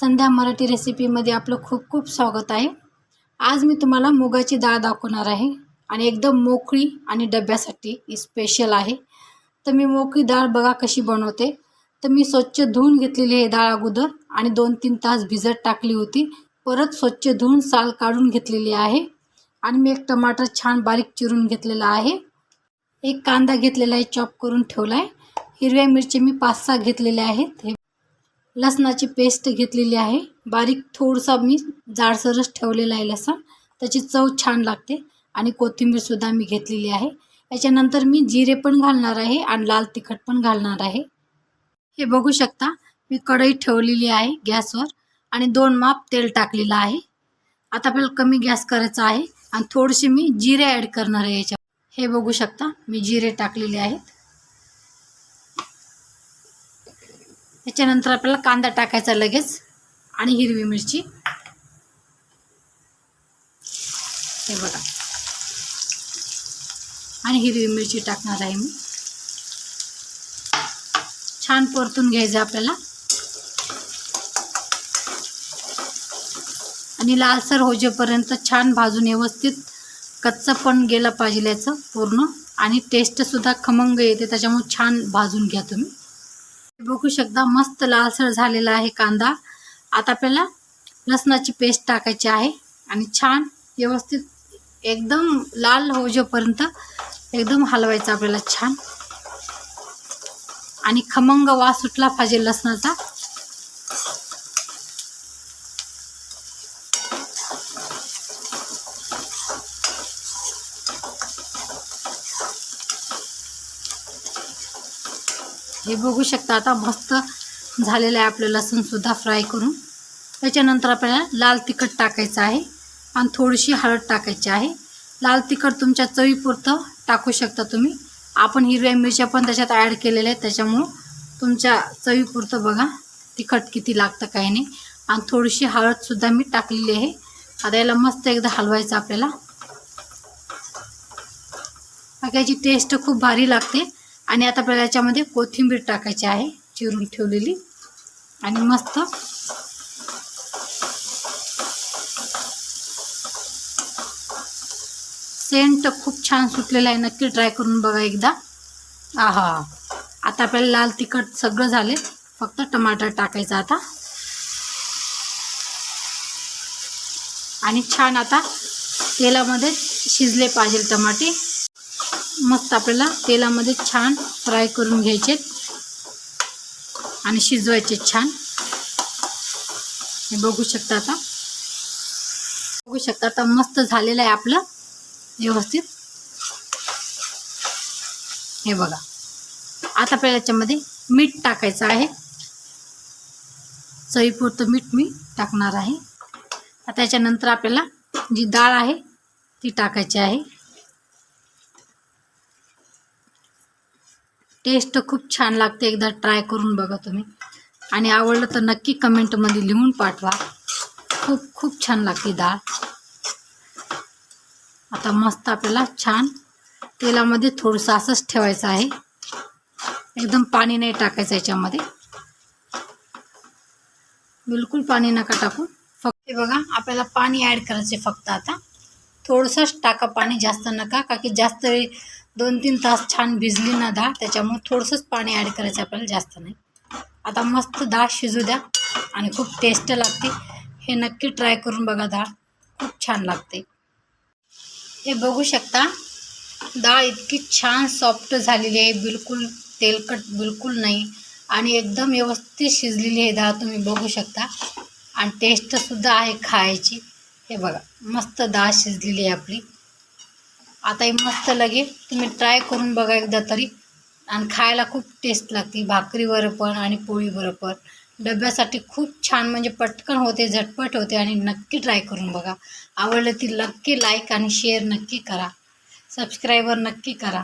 संध्या मराठी रेसिपीमध्ये आपलं खूप खूप स्वागत आहे. आज मी तुम्हाला मुगाची डाळ दाखवणार आहे आणि एकदम मोकळी आणि डब्यासाठी स्पेशल आहे. तर मी मोकळी डाळ बघा कशी बनवते. तर मी स्वच्छ धुवून घेतलेली आहे डाळ अगोदर आणि दोन तीन तास भिजत टाकली होती. परत स्वच्छ धुवून साल काढून घेतलेली आहे आणि मी एक टमाटर छान बारीक चिरून घेतलेला आहे. एक कांदा घेतलेला आहे चॉप करून ठेवला आहे हिरव्या मिरची मी पाच सहा घेतलेल्या आहेत. हे लसणाची पेस्ट घेतलेली आहे. बारीक थोडसा मी जाडसरच ठेवलेला आहे लसण. त्याची चव छान लागते आणि कोथिंबीरसुद्धा मी घेतलेली आहे. याच्यानंतर मी जिरे पण घालणार आहे आणि लाल तिखट पण घालणार आहे. हे बघू शकता मी कढई ठेवलेली आहे गॅसवर आणि दोन माप तेल टाकलेलं आहे. आता आपल्याला कमी गॅस करायचा आहे आणि थोडेसे मी जिरे ॲड करणार आहे याच्या हे बघू शकता मी जिरे टाकलेले आहेत. त्याच्यानंतर आपल्याला कांदा टाकायचा लगेच आणि हिरवी मिरची. हे बघा. आणि हिरवी मिरची टाकणार आहे मी. छान परतून घ्यायचं आपल्याला. आणि लालसर होजेपर्यंत छान भाजून व्यवस्थित कच्चं पण गेलं पाहिजे याचं पूर्ण. आणि टेस्टसुद्धा खमंग येते त्याच्यामुळे छान भाजून घ्या तुम्ही. बघू शकता मस्त लालसर झालेला आहे कांदा. आता आपल्याला लसणाची पेस्ट टाकायची आहे आणि छान व्यवस्थित एकदम लाल होजेपर्यंत एकदम हलवायचं आपल्याला छान. आणि खमंग वास सुटला पाहिजे लसणाचा. हे बघू शकता आता मस्त झालेलं आहे आपलं लसूणसुद्धा फ्राय करून. त्याच्यानंतर आपल्याला लाल तिखट टाकायचं आहे आणि थोडीशी हळद टाकायची आहे. लाल तिखट तुमच्या चवीपुरतं टाकू शकता तुम्ही. आपण हिरव्या मिरच्या पण त्याच्यात ॲड केलेल्या आहेत त्याच्यामुळं तुमच्या चवीपुरतं बघा तिखट किती लागतं काही नाही. आणि थोडीशी हळदसुद्धा मी टाकलेली आहे. आता याला मस्त एकदा हलवायचं आपल्याला. याची टेस्ट खूप भारी लागते. आणि आता आपल्याला याच्यामध्ये कोथिंबीर टाकायची आहे चिरून ठेवलेली. आणि मस्त सेंट खूप छान सुटलेला आहे. नक्की ट्राय करून बघा एकदा. आहा. आता आपल्याला लाल तिखट सगळं झाले. फक्त टमाटर टाकायचं आता. आणि छान आता तेलामध्ये शिजले पाहिजे टमाटे. मस्त आपल्याला तेलामध्ये छान फ्राय करून घ्यायचे आणि शिजवायचे छान. हे बघू शकता आता. बघू शकता आता मस्त झालेलं आहे आपलं व्यवस्थित. हे बघा. आता आपल्याला याच्यामध्ये मीठ टाकायचं आहे. चवीपुरतं मीठ मी टाकणार आहे. आता त्याच्यानंतर आपल्याला जी डाळ आहे ती टाकायची आहे. टेस्ट खूप छान लागते एकदा ट्राय करून बघा तुम्ही. आणि आवडलं तर नक्की कमेंटमध्ये लिहून पाठवा. खूप खूप छान लागते डाळ. आता मस्त आपल्याला छान तेलामध्ये थोडंसं असंच ठेवायचं आहे. एकदम पाणी नाही टाकायचं याच्यामध्ये. बिलकुल पाणी नका टाकू. फक्त बघा आपल्याला पाणी ॲड करायचे फक्त आता. थोडंसंच टाका पाणी जास्त नका का की जास्त वेळ दोन तीन तास छान भिजली ना डाळ त्याच्यामुळे थोडंसंच पाणी ॲड करायचं आपल्याला जास्त नाही. आता मस्त डाळ शिजू द्या आणि खूप टेस्ट लागते. हे नक्की ट्राय करून बघा डाळ खूप छान लागते. हे बघू शकता डाळ इतकी छान सॉफ्ट झालेली आहे. बिलकुल तेलकट बिलकुल नाही. आणि एकदम व्यवस्थित शिजलेली आहे डाळ तुम्ही बघू शकता. आणि टेस्टसुद्धा आहे खायची. हे बघा मस्त डाळ शिजलेली आहे आपली. आता मस्त लगे तुम्ही ट्राय करून बघा एकदा तरी. आणि खायला खूप टेस्ट लागते. भाकरीवर पण आणि पोळीवर पण. डब्यासाठी खूप छान म्हणजे पटकन होते झटपट होते आणि नक्की ट्राय करून बघा. आवडलं ती नक्की लाईक आणि शेअर नक्की करा. सबस्क्रायबर नक्की करा.